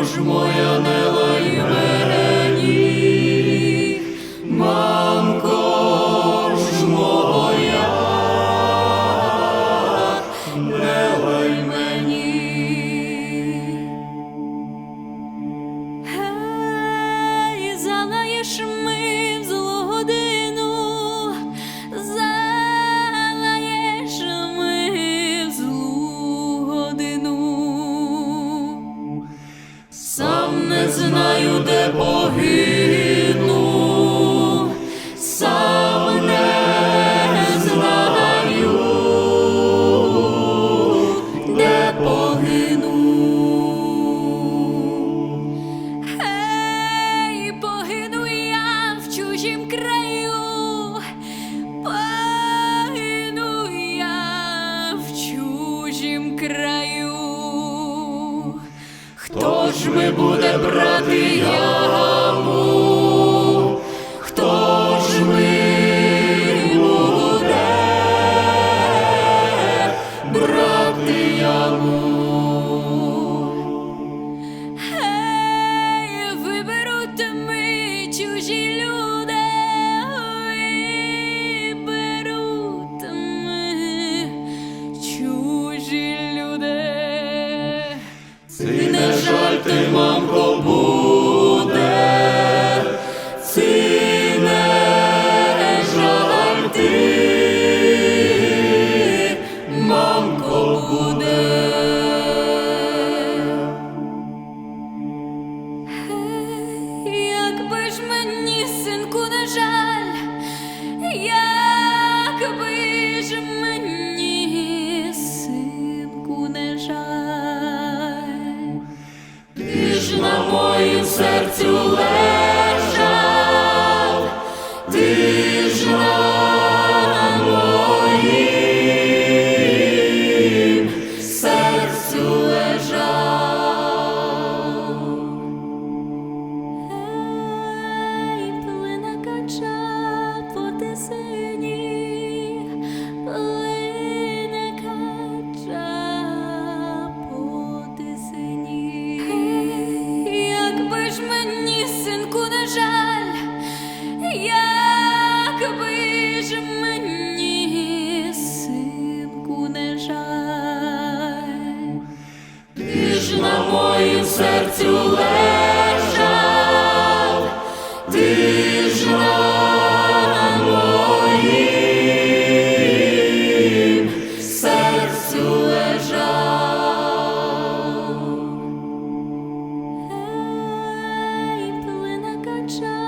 душ моя не. сам не знаю, де погину, сам не знаю, де погину. Гей, погину я в чужім краю. Хто ж Ми будемо You. Якби ж мені, синку, не жаль, як якби ж мені. ж мені синку не жаль, ти ж на моїм серцю лежав, ти ж на моїм серцю лежав. Ей, плина кача.